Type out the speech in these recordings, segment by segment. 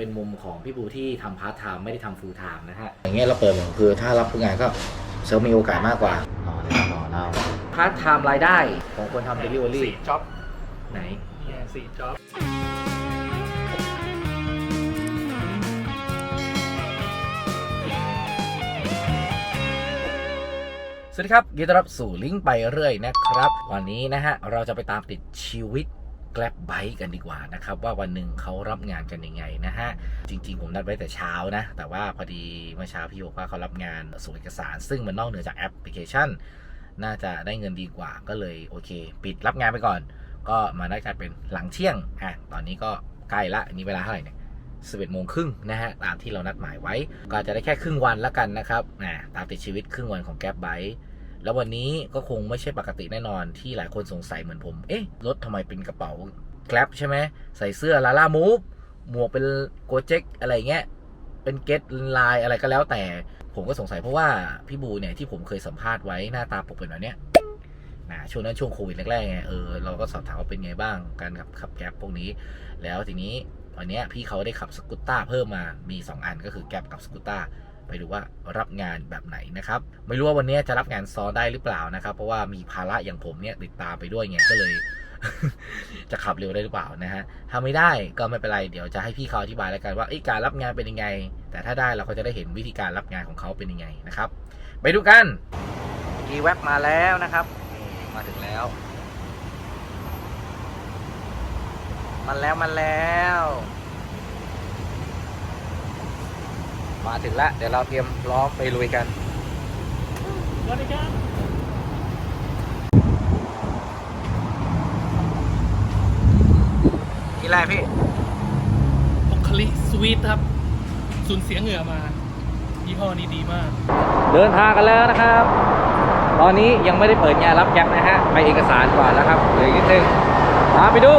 เป็นมุมของพี่บูที่ทำพาร์ทไทม์ไม่ได้ทำฟูลไทม์นะฮะอย่างเงี้ยเราเปิดเหมือนคือถ้ารับงานก็เซลมีโอกาสมากกว่าอ๋อได้ครับอ๋อเราพาร์ทไทม์รายได้ของคนทำเดลิเวอรี่สี่จ็อบไหนเนี่ยสี่จ็อบสวัสดีครับยินดีต้อนรับสู่ลิงก์ไปเรื่อยนะครับ วันนี้นะฮะ เราจะไปตามติดชีวิต Grab Bike กันดีกว่านะครับ ว่าวันหนึ่งเขารับงานกันยังไงนะฮะ จริงๆ ผมนัดไว้แต่เช้านะ แต่ว่าพอดีเมื่อเช้าพี่โยกว่าเขารับงานส่งเอกสาร ซึ่งมันนอกเหนือจากแอปพลิเคชัน น่าจะได้เงินดีกว่าก็เลยโอเค ปิดรับงานไปก่อน ก็มาได้กันเป็นหลังเที่ยงอะตอนนี้ก็ใกล้ละนนี้เวลาเท่าไหร่เนี่ย11โมงครึ่งนะฮะตามที่เรานัดหมายไว้ ก็จะได้แค่ครึ่งวันแล้วกันนะครับนะตามติดชีวิตครึ่งวันของแก๊บไบ แล้ววันนี้ก็คงไม่ใช่ปกติแน่นอนที่หลายคนสงสัยเหมือนผม เอ๊ะ รถทำไมเป็นกระเป๋าแกลบใช่ไหม ใส่เสื้อลาล่ามูฟหมวกเป็นโกเจ็กอะไรเงี้ย เป็นเกตลายอะไรก็แล้วแต่ ผมก็สงสัยเพราะว่าพี่บูเนี่ยที่ผมเคยสัมภาษณ์ไว้หน้าตาปกเป็นแบบเนี้ยนะช่วงนั้นช่วงโควิดแรกๆไงเออเราก็สอบถามว่าเป็นไงบ้างการขับขับแก๊บพวกนี้ แล้วทีนี้วันเนี้ยพี่เขาได้ขับสกูตต้าเพิ่มมามี 2 อันก็คือแก๊บกับสกูตต้า ไปดูว่ารับงานแบบไหนนะครับ ไม่รู้ว่าวันนี้จะรับงานซ้อนได้หรือเปล่านะครับ เพราะว่ามีภาระอย่างผมเนี่ยติดตามไปด้วยไงก็เลย จะขับเร็วได้หรือเปล่านะฮะถ้าไม่ได้ก็ไม่เป็นไรเดี๋ยวจะให้พี่เขาอธิบายแล้วกันว่าการรับงานเป็นยังไง แต่ถ้าได้เราก็จะได้เห็นวิธีการรับงานของเขาเป็นยังไงนะครับ ไปดูกันกีแว็บมาแล้วนะครับ มาถึงแล้ว มันแล้วมันแล้ว มาถึงแล้วเดี๋ยวเราเตรียมพร้อมไปลุยกันสวัสดีครับนี่แรกพี่บุคลิสวีทครับสูญเสียเหงื่อมายี่ห้อนี้ดีมาก เดินทางกันแล้วนะครับ ตอนนี้ยังไม่ได้เปิดงานรับแจ็คนะฮะ ไปเอกสารก่อนแล้วครับเหลืออีกนิดนึงตามไปดู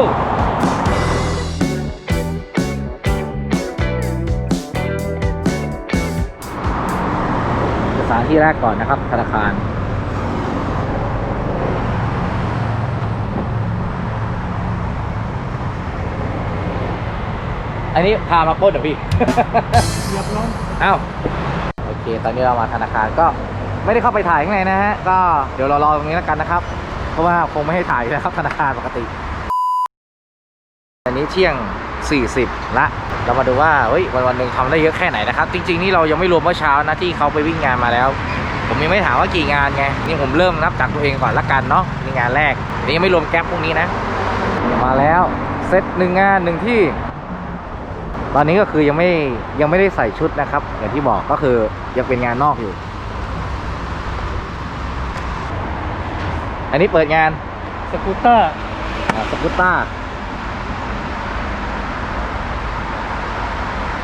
ที่แรกก่อนนะครับ ธนาคาร อันนี้พามาปล้นเหรอพี่เรียบร้อยเอ้าโอเค ตอนนี้เรามาธนาคารก็ไม่ได้เข้าไปถ่ายข้างในนะฮะ ก็เดี๋ยวเรารอตรงนี้แล้วกันนะครับ เพราะว่าคงไม่ให้ถ่ายแล้วครับธนาคารปกติ อันนี้เที่ยง 40 ละ เรามาดูว่าเฮ้ยวันวันๆหนึ่งทำได้เยอะแค่ไหนนะครับ จริง ๆ นี่เรายังไม่รวมเมื่อเช้านะที่เขาไปวิ่งงานมาแล้ว ผมยังไม่ถามว่ากี่งานไงนี่ผมเริ่มนับจากตัวเองก่อนละกันเนาะนี่งานแรกนี่ยังไม่รวมแก๊ปพวกนี้นะ มาแล้วเซตหนึ่งงานหนึ่งที่ ตอนนี้ก็คือยังไม่ยังไม่ได้ใส่ชุดนะครับ อย่างที่บอกก็คือยังเป็นงานนอกอยู่ อันนี้เปิดงานสกูตเตอร์สกูตต้า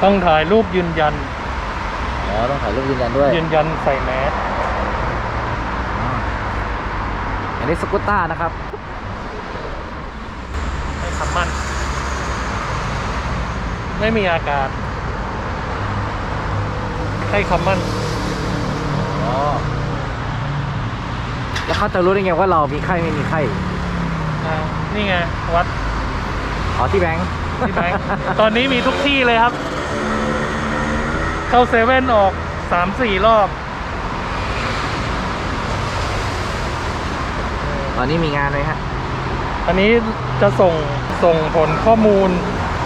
ต้องถ่ายรูปยืนยัน อ๋อ ต้องถ่ายรูปยืนยันด้วย ยืนยันใส่แมสอ๋ออันนี้สกูตต้านะครับ ให้คำมั่น ไม่มีอาการ ให้คำมั่น อ๋อ แล้วเขาจะรู้ได้ไงว่าเรามีไข้ไม่มีไข้อ่านี่ไง วัด อ๋อที่แบงค์ ที่แบงค์ตอนนี้มีทุกที่เลยครับ เข้าเซเว่นออกสามสี่รอบ ตอนนี้มีงานไหมฮะ อันนี้จะส่งส่งผลข้อมูล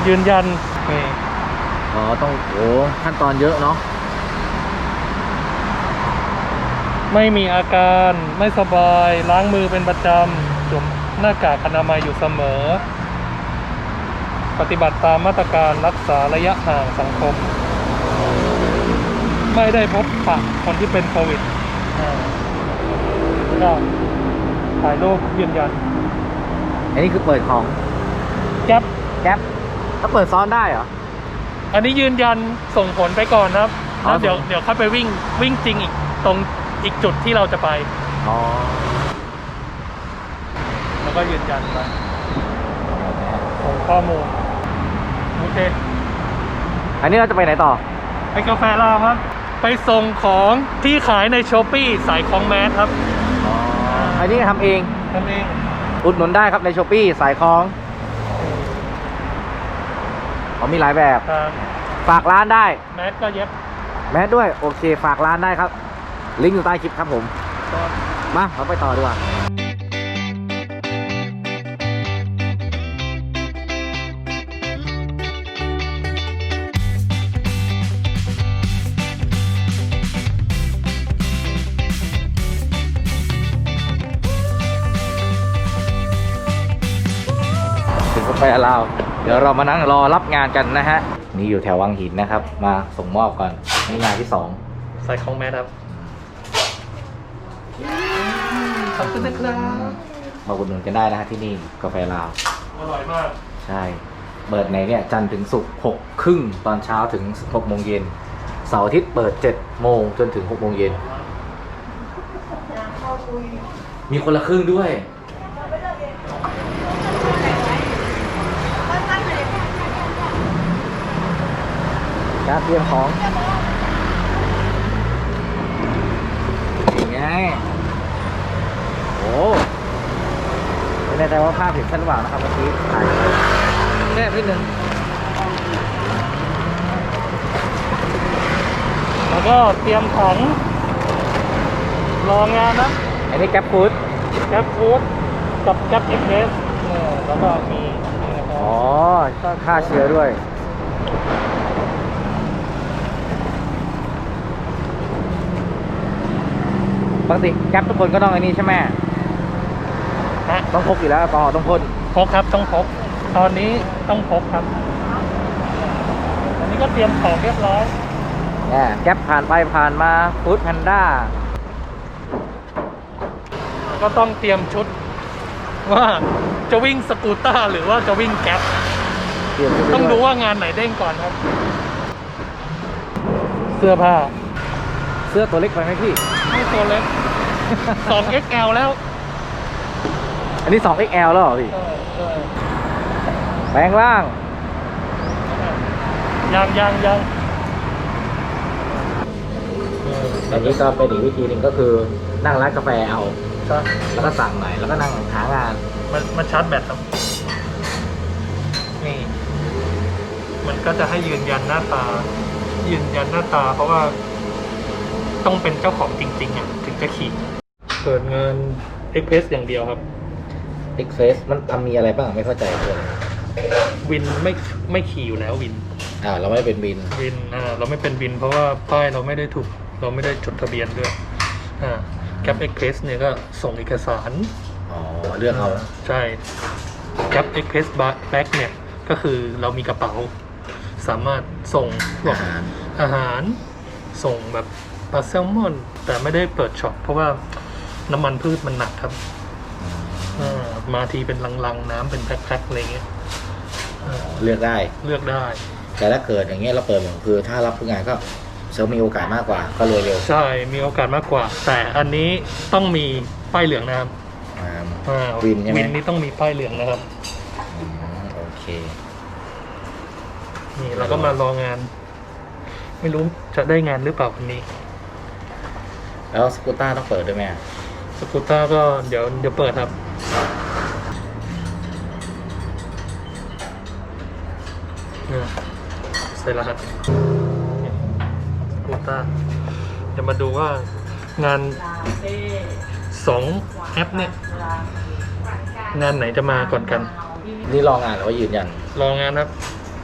ยืนยันนี่อ๋อ ต้องโอ้ขั้นตอนเยอะเนาะ ไม่มีอาการไม่สบายล้างมือเป็นประจำสวมหน้ากากอนามัยอยู่เสมอ ปฏิบัติตามมาตรการรักษาระยะห่างสังคม ไม่ได้พบปะคนที่เป็นโควิดอ่าก็ถ่ายรูปยืนยัน อันนี้คือเปิดของแก๊ปแก๊ปถ้าเปิดซ้อนได้เหรอ อันนี้ยืนยันส่งผลไปก่อนนะครับอ๋อ แล้วเดี๋ยวส่งเดี๋ยวค่อยไปวิ่งวิ่งจริงอีกตรงอีกจุดที่เราจะไป อ๋อแล้วก็ยืนยันไปส่งข้อมูลโอเค อันนี้เราจะไปไหนต่อ ไปกาแฟลาวครับ ไปส่งของที่ขายในช้อปปี้สายของแมสครับอ๋ออันนี้ทำเอง ทำเองอุดหนุนได้ครับในช้อปปี้สายคล้องอ๋อมีหลายแบบ ครับฝากร้านได้ แมสก็เย็บแมสด้วย โอเค ฝากร้านได้ครับ ลิงก์อยู่ใต้คลิปครับผม ก็ มาเราไปต่อดีกว่า ถึงกาแฟลาวเดี๋ยวเรามานั่งรอรับงานกันนะฮะ นี่อยู่แถววังหินนะครับ มาส่งมอบก่อนนี่งานที่สองใส่ของแมสครับ ขอบคุณนะครับมาอุดหนุนกันได้นะฮะที่นี่กาแฟลาว อร่อยมาก ใช่ เปิดไหนเนี่ยจันทร์ถึงศุกร์หกครึ่งตอนเช้าถึงหกโมงเย็นเสาร์อาทิตย์เปิดเจ็ดโมงจนถึงหกโมงเย็น มีคนละครึ่งด้วย การเตรียมของยังไงโอ้ไม่แน่ใจว่าภาพเห็นชัดหรือเปล่านะครับเมื่อกี้ถ่ายแค่นิดนึงแล้วก็เตรียมของรองานนะ อันนี้แก๊ปฟู้ดแกร็บฟู้ดกับแกร็บเอ็กเพรสเนี่ยแล้วก็มีนี่นะครับอ๋อต้องฆ่าเชื้อด้วย ปกติแก๊ปทุกคนก็ต้องอันนี้ใช่ไหมฮะต้องพกอยู่แล้วแอลกอฮอล์ต้องพ่นพกครับต้องพก ตอนนี้ต้องพกครับ อันนี้ก็เตรียมของเรียบร้อยแหมแก๊ปผ่านไปผ่านมาฟู้ดแพนด้าก็ต้องเตรียมชุด ว่าจะวิ่งสกูตเตอร์หรือว่าจะวิ่งแก๊ปเตรียมชุดไว้ต้องดูวยว่างานไหนเด้งก่อนครับ เสื้อผ้าเสื้อตัวเล็กไปไหมพี่ ไม่ตัวเล็ก 2XL แล้วอันนี้ 2XL แล้วเหรอพี่ แปลงร่าง ยังยังยังอันนี้ก็เป็นอีกวิธีหนึ่งก็คือนั่งร้านกาแฟเอาใช่แล้วก็สั่งหน่อยแล้วก็นั่งหางาน มันมันชาร์จแบตครับ นี่ มันก็จะให้ยืนยันหน้าตา ยืนยันหน้าตา เพราะว่าต้องเป็นเจ้าของจริงๆอะถึงจะขี่ เปิดงานเอ็กเพสอย่างเดียวครับ X f a c e มันทำมีอะไรบ้างไม่เข้าใจเลยวินไม่ไม่ขี่อยู่แล้ววินอ่าเราไม่ได้เป็นบิน วินอ่าเราไม่เป็นวิน เพราะว่าป้ายเราไม่ได้ถูก เราไม่ได้จดทะเบียนด้วยอ่าแคปเอ็กเพสเนี่ยก็ส่งเอกสารอ๋อเลือกเอาใช่แคปเอ็กเพสแบ็กเนี่ยก็คือเรามีกระเป๋า สามารถส่งพวกอาหารอาหาร ส่งแบบปลาแซลมอน แต่ไม่ได้เปิดช็อปเพราะว่า น้ำมันพืชมันหนักครับอ่ามาทีเป็นลังๆ น้ำเป็นแพ็คๆอะไรเงี้ยอ่าเลือกได้ เลือกได้ แต่ถ้าเกิดอย่างเงี้ยเราเปิดหมดคือ ถ้ารับผู้งานก็เซลมีโอกาสมากกว่า ก็รวยเร็วใช่ มีโอกาสมากกว่า แต่อันนี้ต้องมีป้ายเหลืองนะครับอ่า อ่าวินใช่ไหม วินนี้ต้องมีป้ายเหลืองนะครับ อืมโอเค นี่เราก็มารองาน ไม่รู้จะได้งานหรือเปล่าวันนี้ แล้วสกูต้าต้องเปิดด้วยไหมอะ สกูตเตอร์ก็เดี๋ยวเดี๋ยวเปิดครับเนี่ยใส่รหัสเนี่ยสกูตเตอร์จะมาดูว่างานสองแอปเนี่ย งานไหนจะมาก่อนกัน นี่รองานหรือว่ายืนยัน รองานครับ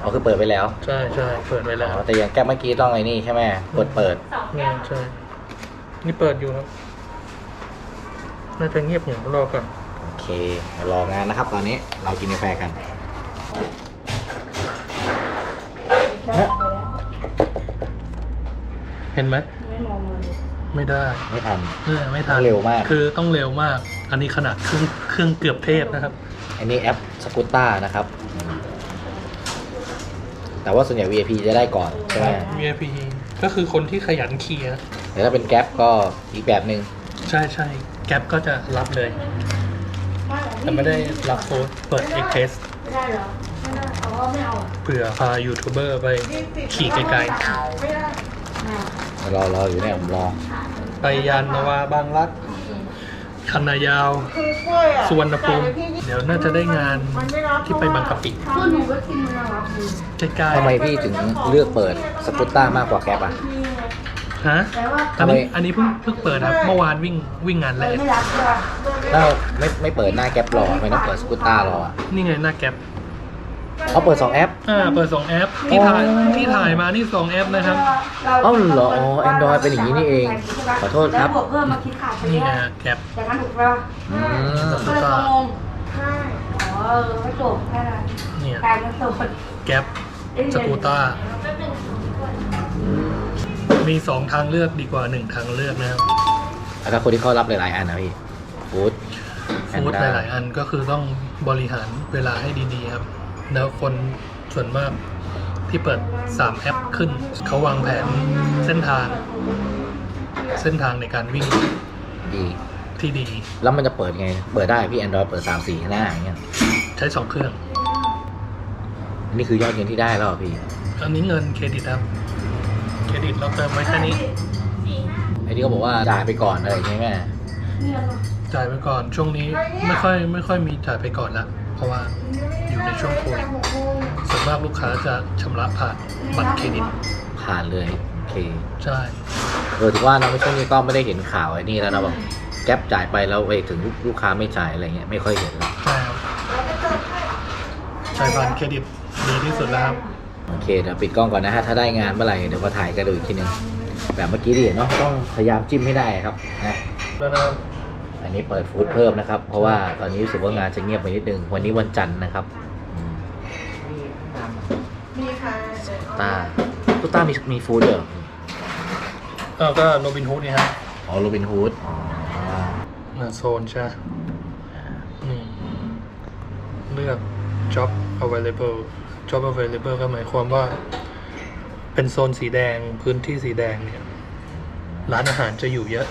อ๋อคือเปิดไปแล้ว ใช่ใช่เปิดไว้อ๋แล้วอแต่อย่างแก้เมื่อกี้ต้องไอ้นี่ใช่ไหมกดเปิดเนี่ยใช่ นี่เปิดอยู่ครับ น่าจะเงียบอย่างรอก่อนโอเคมารองานนะครับ ตอนนี้เรากินกาแฟกันเห็นไหมไม่ได้ไม่ทันเออไม่ทันเร็วมาก คือต้องเร็วมาก อันนี้ขนาดเครื่องเครื่องเกือบเทพนะครับ อันนี้แอปสกูต้านะครับ แต่ว่าส่วนใหญ่ VIP จะได้ก่อนใช่ไหม VIP ก็คือคนที่ขยันขี่นะแต่ถ้าเป็นแก๊ปก็อีกแบบหนึ่งใช่ใช่ แก๊ปก็จะรับเลย แต่ไม่ได้รับโค้ดเปิด e x p r e s ไม่ได้เหรอไม่ได้เอาว่าไม่เอาอะเผื่อพายูทูบเบอร์ไปขี่ไกลไม่ได้อะรอรออยู่เนี่ยผมรอๆ ไปยานนาวาบางรักคันนายาว คือกล้วยอะสุวรรณภูมิแต่พี่นี่เดี๋ยวน่าจะได้งาน มันไม่รับที่ไปบางกะปิ คือหนูก็กินมันนะครับหนูใกล้ทำไมพี่ถึงเลือกเปิดสกูตต้ามากกว่าแกร็บอะนี่ไงๆ ฮะแต่ว่าอันนี้ทำไมอันนี้เพิ่งเพิ่งเปิดครับเมื่อวานวิ่งวิ่งงานแรเลยกไม่รับด้วยถ้าไม่ไม่เปิดหน้าแกร็บรอไม่ต้องเปิดสกูตต้ารออะนี่ไงหน้าแก๊ปเขาเปิด2แอป อ่าเปิดสองแอปที่ถ่ายอ๋อที่ถ่ายมานี่สองแอปนะครับเอ้าเหรออ๋อ Android เป็นอย่างนี้นี่เอง ขอโทษครับแล้วบวกเพิ่มมาคิดขาดไปนี่เยไงอะแก๊ปแต่งั้นถูกไหมวะอืมก็เลยงงใช่อ๋อเออไม่จบแค่นั้นเนี่ยกลายเป็นโสดแก๊ปสกูต้า มีสองทางเลือกดีกว่าหนึ่งทางเลือกนะครับแล้วก็คนที่เขารับหลาย ๆ อันนะพี่ฟูดฟูดหลาย ๆ อันก็คือต้องบริหารเวลาให้ดี ๆ ครับ แล้วคนส่วนมากที่เปิด 3 แอปขึ้น เขาวางแผนเส้นทาง เส้นทางในการวิ่งดีที่ดี แล้วมันจะเปิดไง เปิดได้พี่ Android เปิด 3 4 หน้าอย่างเงี้ยใช้ 2 เครื่อง นี่คือยอดเงินที่ได้แล้วเหรอพี่ อันนี้เงินเครดิตครับ เครดิตเราเติมไว้แค่นี้ ไอ้ที่เขาบอกว่าจ่ายไปก่อนอะไรอย่างเงี้ยแม่เนี่ยเหรอจ่ายไปก่อนช่วงนี้ไม่ค่อยไม่ค่อยมีจ่ายไปก่อนละเพราะว่าอยู่ในช่วงโควิดส่วนมากลูกค้าจะชำระผ่านบัตรเครดิตผ่านเลยโอเคใช่เออถือว่าเราไม่ช่วงนี้ก็ไม่ได้เห็นข่าวไอ้นี่แล้วนะแบบแก๊ปจ่ายไปแล้วไปถึงลูกลูกค้าไม่จ่ายอะไรเงี้ยไม่ค่อยเห็นแล้วใช่ครับใช้ผ่านเครดิตดีที่สุดแล้วครับ โอเคเดี๋ยวปิดกล้องก่อนนะฮะถ้าได้งานเมื่อไหร่เดี๋ยวมาถ่ายกันดูอีกทีนึงแบบเมื่อกี้ดิเนาะต้องพยายามจิ้มให้ได้ครับนะแล้วนะครับอันนี้เปิดฟู้ดเพิ่มนะครับ เพราะว่าตอนนี้รู้สึกว่างานจะเงียบไปนิดนึงวันนี้วันจันทร์นะครับอืมมีค่ะตาตุ๊กตามีมีฟู้ดด้วยเหรอเออก็โรบินฮูดนี่ฮะอ๋อโรบินฮูดอ๋ออ่าโซนใช่ไหมนี่เลือก job available job available ก็หมายความว่า เป็นโซนสีแดงพื้นที่สีแดงเนี่ย ร้านอาหารจะอยู่เยอะ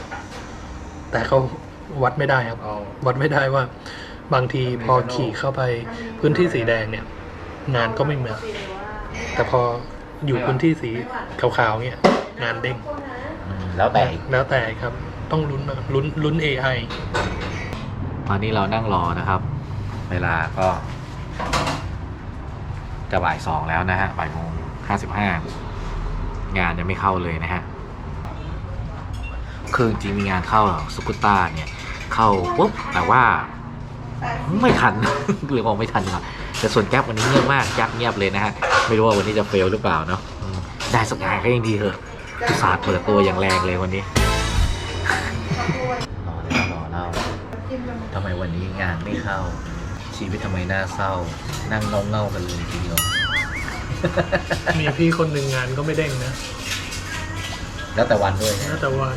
แต่เขาวัดไม่ได้ครับวัดไม่ได้ว่า บางทีพอขี่เข้าไปพื้นที่สีแดงเนี่ย งานก็ไม่มาแต่พออยู่พื้นที่สีขาวๆเนี่ยงานเด้งอืมแล้วแต่อีกแล้วแต่ครับ ต้องลุ้นนะลุ้นลุ้น AI ตอนนี้เรานั่งรอนะครับ เวลาก็ จะบ่ายสองแล้วนะฮะบ่ายโมงห้าสิบห้างานยังไม่เข้าเลยนะฮะคือจริงๆมีงานเข้าสกุตต้าเนี่ย เข้าปุ๊บแต่ว่า ไม่ทัน หรือว่าไม่ทันครับแต่ส่วนแก๊ปวันนี้เงียบมากยักเงียบเลยนะฮะไม่รู้ว่าวันนี้จะเฟลหรือเปล่าเนาะอืมได้สักงานก็ยังดีเถอะอุตส่าห์เปิดตัวอย่างแรงเลยวันนี้รอแล้วรอเล่าทำไมวันนี้งานไม่เข้า ชีวิตทำไมน่าเศร้า นั่งเงาเงาๆกันเลยทีเดียว มีพี่คนหนึ่งงานก็ไม่เด้งนะแล้วแต่วันด้วยนะน่าจะวัน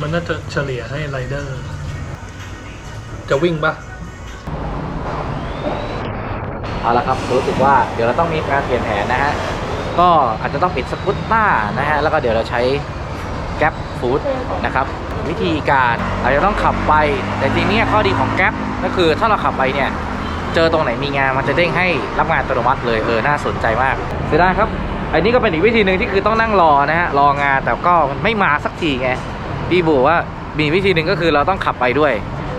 มันน่าจะเฉลี่ยให้ไรเดอร์ จะวิ่งปะเอาละครับรู้สึกว่าเดี๋ยวเราต้องมีการเปลี่ยนแผนนะฮะ ก็อาจจะต้องปิดสกุตต้านะฮะ แล้วก็เดี๋ยวเราใช้แก๊ปฟู้ดนะครับ วิธีการอาจจะต้องขับไป แต่จริงๆเนี่ยข้อดีของแก๊ป ก็คือถ้าเราขับไปเนี่ย เจอตรงไหนมีงานมันจะเด้งให้รับงานอัตโนมัติเลยเออน่าสนใจมากเสียดายครับ อันนี้ก็เป็นอีกวิธีหนึ่งที่คือต้องนั่งรอนะฮะรองานแต่ก็ไม่มาสักทีไงพี่บอกว่ามีวิธีหนึ่งก็คือเราต้องขับไปด้วย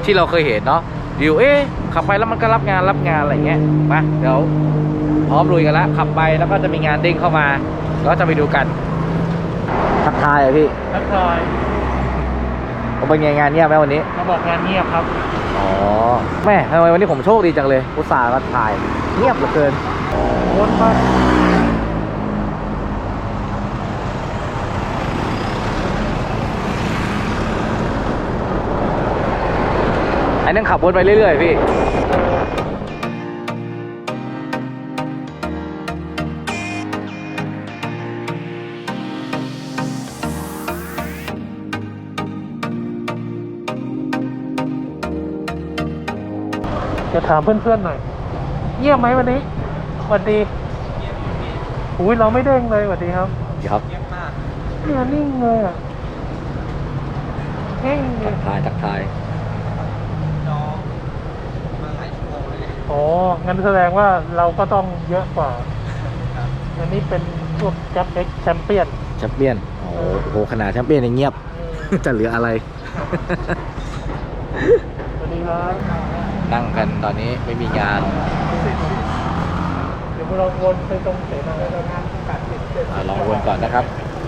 ที่เราเคยเห็นเนาะอยู่เอ๊ะขับไปแล้วมันก็รับงานรับงานอะไรเงี้ยมาเดี๋ยวพร้อมลุยกันแล้วขับไปแล้วก็จะมีงานเด้งเข้ามาแล้วจะไปดูกันทักทายอะพี่ทักทายเป็นไงงานเงียบไหมวันนี้เขาบอกงานเงียบครับ อ๋อแม่ทำไมวันนี้ผมโชคดีจังเลยอุตส่าห์มาถ่ายเงียบเหลือเกินวนมาไอ้นั่งขับวนไปเรื่อยๆพี่ ถามเพื่อนๆหน่อย เงียบไหมวันนี้สวัสดีอุ้ยเราไม่เด้งเลยสวัสดีครับครับเนี่ยนิ่งเลยอะเฮ้งเลทัยกทายทักทายอ๋องั้นแสดงว่าเราก็ต้องเยอะกว่า อันนี้เป็นพวกแจ็คเอ็กแชมเปี้ยน แชมเปี้ยนโอ้โหขนาดแชมเปี้ยนยังเงียบ จะเหลืออะไร สวัสดีครับ นั่งกันตอนนี้ไม่มีงานเดี๋ยวเราวนไปตรงเสนาแล้วงานตัดสินเสร็จอะลองวนก่อนนะครับ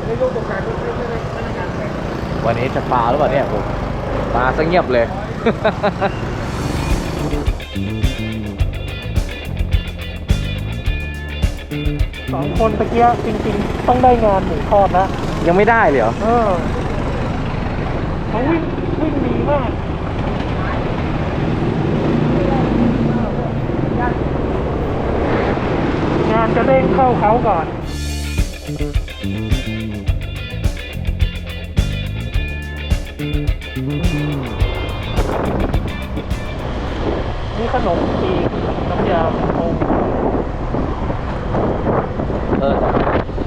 ไม่รู้ตรงกลางไม่ไม่ไม่ไม่ไม่งานแต่งวันนี้จะปลาหรือเปล่าเนี่ยผมปลาซะเงียบเลย สองคนตะเกียจริง ๆ ต้องได้งานหมูทอดนะยังไม่ได้เลยเหรอ เออเขาวิ่งวิ่งดีมากานจะเด้งเข้าเขาก่อนนี่ขนมจีนน้ำยาโอ้เออ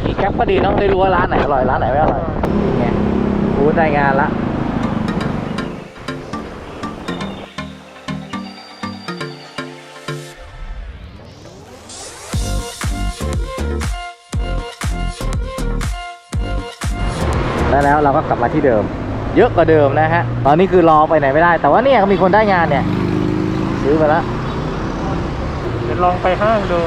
ขี่แก๊ปก็ดีเนาะได้รู้ว่าร้านไหนอร่อยร้านไหนไม่อร่อยไงกูได้งานละ เราก็กลับมาที่เดิม เยอะกว่าเดิมนะฮะตอนนี้คือรอไปไหนไม่ได้ แต่ว่าเนี่ยก็มีคนได้งานเนี่ย ซื้อมาแล้วเดี๋ยวลองไปห้างดู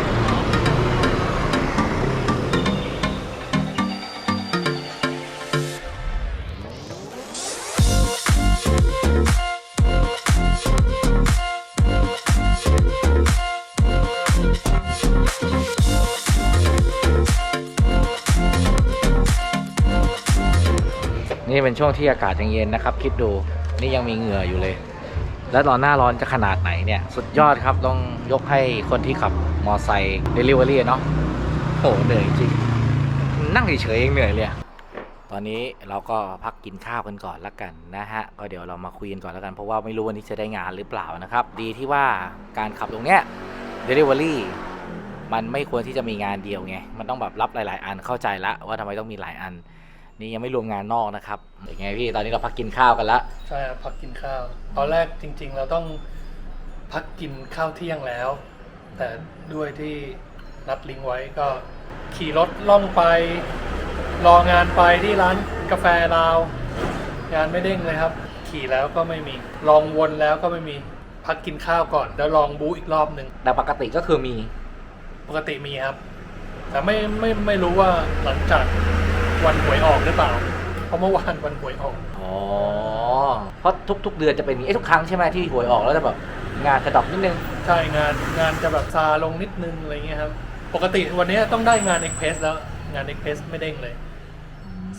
นี่เป็นช่วงที่อากาศยังเย็นนะครับ คิดดูนี่ยังมีเหงื่ออยู่เลย แล้วตอนหน้าร้อนจะขนาดไหนเนี่ย สุดยอดครับต้องยกให้คนที่ขับมอไซค์เดลิเวอรี่เนาะโหเหนื่อยจริง นั่งเฉยๆเองเหนื่อยเลยตอนนี้เราก็พักกินข้าวกันก่อนละกันนะฮะ ก็เดี๋ยวเรามาคุยกันก่อนละกัน เพราะว่าไม่รู้วันนี้จะได้งานหรือเปล่านะครับ ดีที่ว่าการขับตรงเนี้ยเดลิเวอรี่มันไม่ควรที่จะมีงานเดียวไง มันต้องแบบรับหลาย ๆ อันเข้าใจละว่าทำไมต้องมีหลายอัน นี่ยังไม่รวมงานนอกนะครับเป็นไงพี่ตอนนี้เราพักกินข้าวกันละใช่ครับพักกินข้าว ตอนแรกจริง ๆ เราต้องพักกินข้าวเที่ยงแล้ว แต่ด้วยที่นัดลิงก์ไว้ก็ขี่รถล่องไป รองานไปที่ร้านกาแฟลาว งานไม่เด้งเลยครับ ขี่แล้วก็ไม่มี ลองวนแล้วก็ไม่มีพักกินข้าวก่อนแล้วลองบูอีกรอบหนึ่งแต่ปกติก็คือมีปกติมีครับ แต่ไม่ไม่ไม่รู้ว่าหลังจาก วันหวยออกหรือเปล่า เพราะเมื่อวานวันหวยออก อ๋อ เพราะทุก ๆ เดือนจะเป็นอย่างนี้เอ้ยทุกครั้งใช่ไหมที่หวยออกแล้วจะแบบงานกระดอบนิดนึง ใช่งานงานจะแบบซาลงนิดนึงอะไรเงี้ยครับ ปกติวันนี้ต้องได้งานเอ็กเพรสแล้วงานเอ็กเพรสไม่เด้งเลย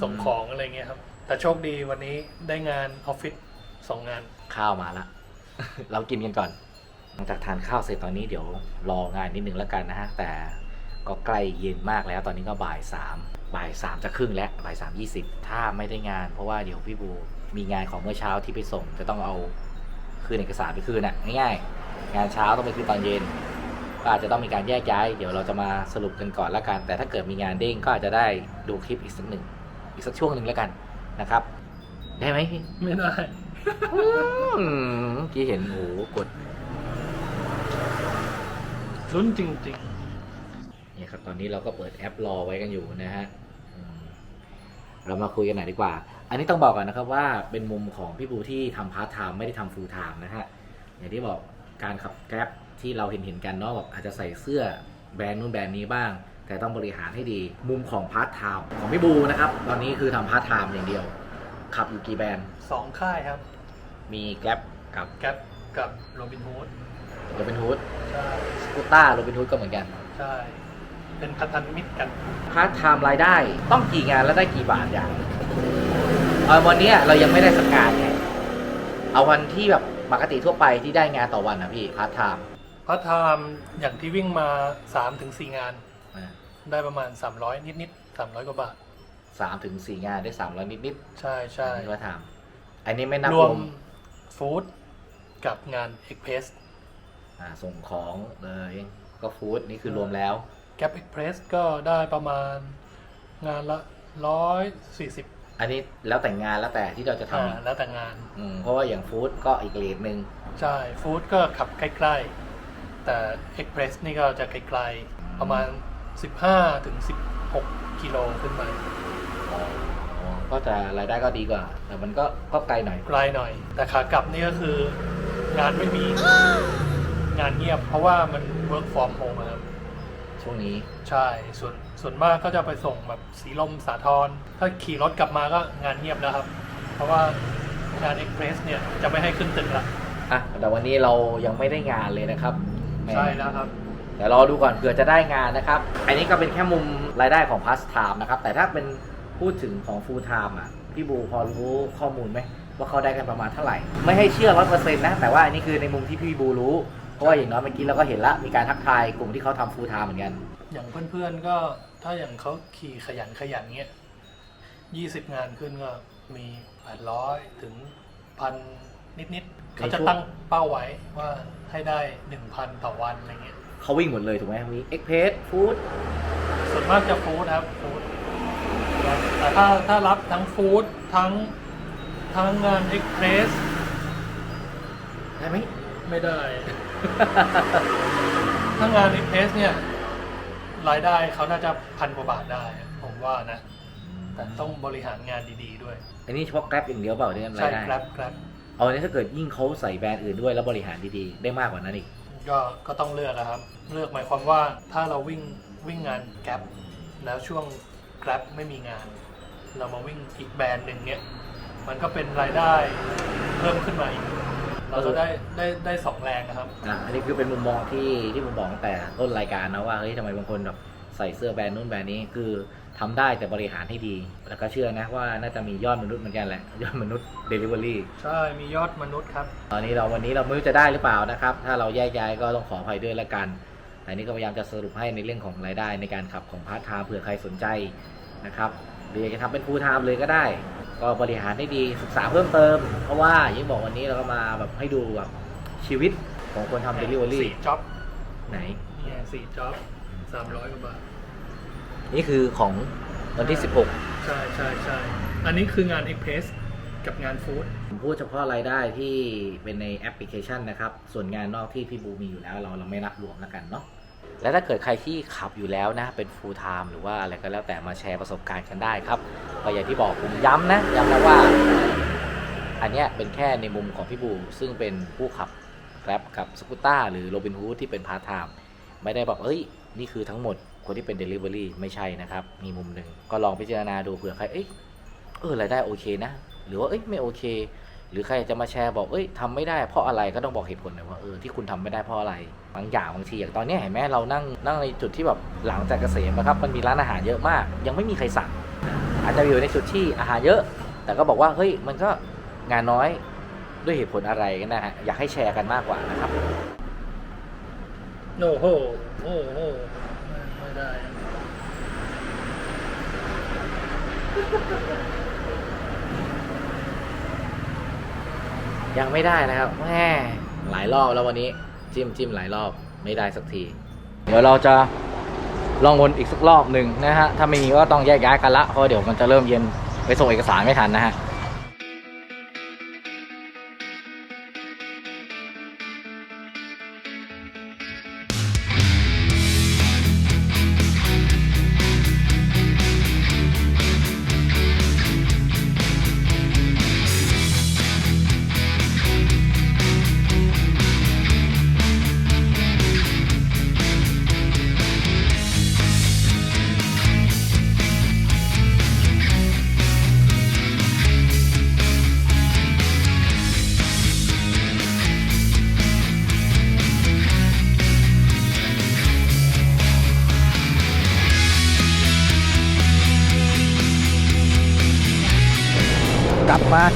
ส่งของอะไรเงี้ยครับ แต่โชคดีวันนี้ได้งานออฟฟิศสองงาน ข้าวมาละ เรากินกันก่อน หลังจากทานข้าวเสร็จตอนนี้เดี๋ยวรองานนิดนึงแล้วกันนะฮะ แต่ ก็ใกล้เย็นมากแล้วตอนนี้ก็บ่ายสามบ่ายสามจะครึ่งแล้วบ่ายสามยี่สิบถ้าไม่ได้งาน เพราะว่าเดี๋ยวพี่บูมีงานของเมื่อเช้าที่ไปส่งจะต้องเอาคืนเอกสารไปคืนน่ะง่ายๆงานเช้าต้องไปคืนตอนเย็น ก็อาจจะต้องมีการแยกย้าย เดี๋ยวเราจะมาสรุปกันก่อนละกัน แต่ถ้าเกิดมีงานเด้งก็อาจจะได้ดูคลิปอีกสักหนึ่งอีกสักช่วงหนึ่งแล้วกันนะครับ ได้ไหมพี่ไม่ได้อืมเมื่อกี้เห็นโอ้โหกดลุ้นจริงเนี่ยครับ ตอนนี้เราก็เปิดแอปรอไว้กันอยู่นะฮะอืมเรามาคุยกันหน่อยดีกว่า อันนี้ต้องบอกก่อนนะครับว่าเป็นมุมของพี่บูที่ทำพาร์ทไทม์ไม่ได้ทำฟูลไทม์นะฮะ อย่างที่บอกการขับแกร็บที่เราเห็นเห็นๆกันเนาะแบบอาจจะใส่เสื้อแบรนด์นู้นแบรนด์นี้บ้าง แต่ต้องบริหารให้ดีมุมของพาร์ทไทม์ของพี่บูนะครับตอนนี้คือทำพาร์ทไทม์อย่างเดียว ขับอยู่กี่แบรนด์ๆสองค่ายครับ มีแกร็บกับแก๊ปกับโรบินฮูดโรบินฮูดใช่สกูต้าโรบินฮูดก็เหมือนกัน ใช่ เป็นพันธมิตรกันพาร์ทไทม์รายได้ต้องกี่งานแล้วได้กี่บาทอย่างเอาวันเนี้ยเรายังไม่ได้สักงานไงเอาวันที่แบบปกติทั่วไปที่ได้งานต่อวันนะพี่พาร์ทไทม์พาร์ทไทม์อย่างที่วิ่งมา3-4ถึง4งาน ได้ประมาณ 300 นิดๆ300กว่าบาทสามถึงสี่งานได้สามร้อยนิดนิดใช่ใช่พาร์ทไทม์อันนี้ไม่นับรรววมมฟู้ดกับงานเอ็กเพรสอ่าส่งของเลยก็ฟู้ดนี่คือรวมแล้ว แก p เอ็กเพรสก็ได้ประมาณงานละร้อยสี่สิบอันนี้แล้วแต่งานแล้วแต่ที่เราจะทำอ่าอีกแล้วแต่งานอืมเพราะว่าอย่างฟู้ดก็อีกเลทหนึ่งใช่ฟู้ดก็ขับใกล้ๆ แต่เอ็กเพรสนี่ก็จะไกลๆ ประมาณ 15ถึง16 กิโลขึ้นไปอ๋อก็จะรายได้ก็ดีกว่า แต่มันก็ก็ไกลหน่อยไกลหน่อย แต่ขากลับนี่ก็คืองานไม่มี งานเงียบเพราะว่ามัน work from home อะครับ ช่วงนี้ ใช่ ส่วนส่วนมากก็จะไปส่งแบบสีลมสาทรถ้าขี่รถกลับมาก็งานเงียบแล้วครับ เพราะว่างานเอ็กเพรสเนี่ยจะไม่ให้ขึ้นตึกละอะแต่วันนี้เรายังไม่ได้งานเลยนะครับแหมใช่แล้วครับเดี๋ยวรอดูก่อนเผื่อจะได้งานนะครับ อันนี้ก็เป็นแค่มุมรายได้ของพาสไทม์นะครับ แต่ถ้าเป็นพูดถึงของฟูลไทม์อะ พี่บูพอรู้ข้อมูลไหมว่าเขาได้กันประมาณเท่าไหร่ ไม่ให้เชื่อร้อยเปอร์เซ็นต์นะ แต่ว่าอันนี้คือในมุมที่พี่บูรู้ เพราะว่าอย่างน้อยเมื่อกี้เราก็เห็นละมีการทักทายกลุ่มที่เขาทำฟูลไทม์เหมือนกันอย่างเพื่อนๆก็ถ้าอย่างเขาขี่ขยันขยันเงี้ยยี่สิบงานขึ้นก็มีแปดร้อยถึงพันนิดๆเขาจะตั้งเป้าไว้ว่าให้ได้หนึ่งพันต่อวันอะไรเงี้ยเขาวิ่งหมดเลยถูกไหมมีเอ็กเพสฟู้ดส่วนมากจะฟู้ดครับฟู้ดแต่ถ้าถ้ารับทั้งฟู้ดทั้งทั้งงานเอ็กเพรสได้ไหมไม่ได้ ถ้างานเอ็กเพรสเนี่ยรายได้เขาน่าจะพันกว่าบาทได้ ผมว่านะ แต่ต้องบริหารงานดีๆด้วย อันนี้เฉพาะแกร็บอย่างเดียวเปล่าที่ทำราใช่ยได้ครับครับ เอาอันนี้ถ้าเกิดยิ่งเขาใส่แบรนด์อื่นด้วยแล้วบริหารดีๆ ได้มากกว่านั้นอีก ก็ก็ต้องเลือกอะครับ เลือกหมายความว่าถ้าเราวิ่งวิ่งงานแกร็บแล้วช่วงแกร็บไม่มีงาน เรามาวิ่งอีกแบรนด์หนึ่งเนี่ยมันก็เป็นรายได้เพิ่มขึ้นมาอีก เราจะได้ได้ได้สองแรงนะครับ อะอันนี้คือเป็นมุมมองที่ที่ผมบอกตั้งแต่ต้นรายการนะว่าเฮ้ยทำไมบางคนแบบใส่เสื้อแบรนด์นู้นแบรนด์นี้คือทำได้แต่บริหารให้ดี แล้วก็เชื่อนะว่าน่าจะมียอดมนุษย์เหมือนกันแหละ ยอดมนุษย์เดลิเวอรี่ใช่มียอดมนุษย์ครับ ตอนนี้เราวันนี้เราไม่รู้จะได้หรือเปล่านะครับ ถ้าเราแยกย้ายก็ต้องขออภัยด้วยละกัน แต่นี่ก็พยายามจะสรุปให้ในเรื่องของรายได้ในการขับของพาร์ทไทม์เผื่อใครสนใจนะครับหรืออยากจะทำเป็นฟูลไทม์เลยก็ได้ ก็บริหารให้ดีศึกษาเพิ่มเติม เพราะว่าอย่างที่บอกวันนี้เราก็มาแบบให้ดูแบบชีวิตของคนทำเดลิเวอรี่สี่จ็อบไหนเนี่ยสี่จ็อบสามร้อยกว่าบาท นี่คือของวันที่ใช่ใช่ใช่อันนี้คืองานเอ็กเพรสกับงานฟู้ด16ผมพูดเฉพาะรายได้ที่เป็นในแอปพลิเคชันนะครับ ส่วนงานนอกที่พี่บูมีอยู่แล้วเราเราไม่นับรวมแล้วกันเนาะ และถ้าเกิดใครที่ขับอยู่แล้วนะ เป็น full time หรือว่าอะไรก็แล้วแต่มาแชร์ประสบการณ์กันได้ครับก็อย่างที่บอกผมย้ำนะย้ำนะว่า อันเนี้ยเป็นแค่ในมุมของพี่บูซึ่งเป็นผู้ขับแกร็บกับสกูต้าหรือโรบินฮูดที่เป็นพาร์ทไทม์ไม่ได้บอกเอ้ย นี่คือทั้งหมดคนที่เป็น Delivery ไม่ใช่นะครับ มีมุมหนึ่งก็ลองพิจารณาดูเผื่อใครเอ้ยเออรายได้โอเคนะ หรือว่าเอ้ยไม่โอเค หรือใครจะมาแชร์บอกเอ้ยทำไม่ได้เพราะอะไรก็ต้องบอกเหตุผลหน่อยว่าเออที่คุณทำไม่ได้เพราะอะไร บางอย่างบางทีอย่างตอนเนี้ยเห็นไหมเรานั่งนั่งในจุดที่แบบหลังจากเกษมนะครับมันมีร้านอาหารเยอะมาก ยังไม่มีใครสั่งอาจจะอยู่ในจุดที่อาหารเยอะ แต่ก็บอกว่าเฮ้ยมันก็งานน้อยด้วยเหตุผลอะไรกันนะฮะอยากให้แชร์กันมากกว่านะครับโอ้โหโอ้โหไม่ได้ยังไม่ได้นะครับแม่หลายรอบแล้ววันนี้ จิ้มจิ้มหลายรอบไม่ได้สักที เดี๋ยวเราจะลองวนอีกสักรอบหนึ่งนะฮะ ถ้าไม่มีก็ต้องแยกย้ายกันละ เพราะเดี๋ยวมันจะเริ่มเย็นไปส่งเอกสารไม่ทันนะฮะ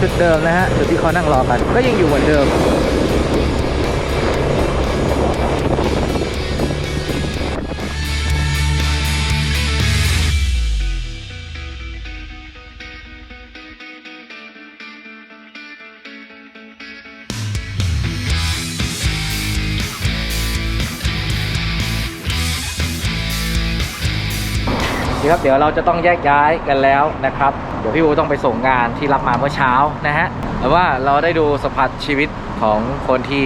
จุดเดิมนะฮะจุดที่เขานั่งรอกัน ก็ยังอยู่เหมือนเดิม ครับเดี๋ยวเราจะต้องแยกย้ายกันแล้วนะครับ เดี๋ยวพี่อูต้องไปส่งงานที่รับมาเมื่อเช้านะฮะแต่ว่าเราได้ดูสผัสชีวิตของคนที่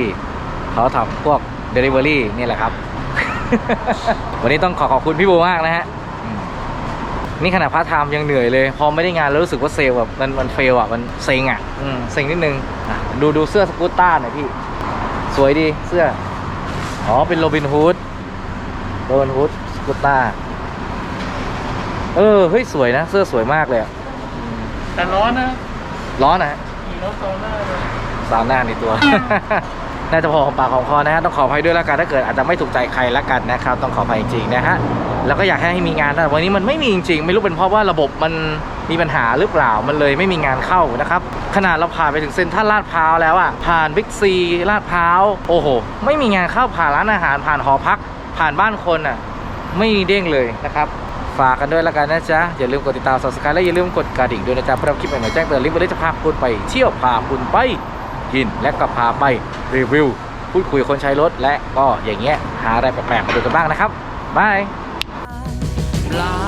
เขาทำพวก Delivery นี่แหละครับ วันนี้ต้องขอขอบคุณพี่บูมากนะฮะนี่ขนาดพาร์ทไทม์ยังเหนื่อยเลย พอไม่ได้งานแล้วรู้สึกว่าเซลแบบมันมันเฟลอะมันเซ็งอะอืมเซ็งนิดนึงดูดูเสื้อสกูตต้าหน่อยพี่ สวยดีเสื้อ อ๋อเป็นโรบินฮูดโรบินฮูดสกูต้า เออเฮ้ยสวยนะ เสื้อสวยมากเลยอะแต่ร้อนนะร้อนนะฮะขี่รถโซน่าเลยสาวหน้าในตัว น่าจะพอของปากของคอนะฮะต้องขออภัยด้วยแล้วกันถ้าเกิดอาจจะไม่ถูกใจใครละกันนะครับ ต้องขออภัยจริงๆนะฮะแล้วก็อยากให้มีงานแต่วันนี้มันไม่มีจริงๆ ไม่รู้เป็นเพราะว่าระบบมันมีปัญหาหรือเปล่ามันเลยไม่มีงานเข้านะครับขนาดเราผ่านไปถึงเซ็นทรัลลาดพร้าวแล้วอะผ่านบิ๊กซีลาดพร้าวโอ้โห ไม่มีงานเข้าผ่านร้านอาหารผ่านหอพัก ผ่านบ้านคนอะไม่เด้งเลยนะครับ ฝากกันด้วยละกันนะจ๊ะ อย่าลืมกดติดตาม subscribe และอย่าลืมกดกระดิ่งด้วยนะจ๊ะเพื่อคลิปใหม่ๆแจ้งเตือนลิฟต์วันนี้จะพาคุณไปเที่ยวพาคุณไปกินและก็พาไปรีวิว พูดคุยคนใช้รถและก็อย่างเงี้ยหาอะไรแปลกๆมาดูกันบ้างนะครับบายปลา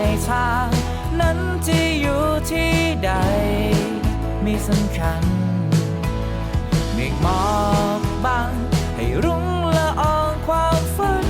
ยทางนั้นที่อยู่ที่ใดม่สำคัญมฆหมอกบังให้รุ่งละอองความฝัน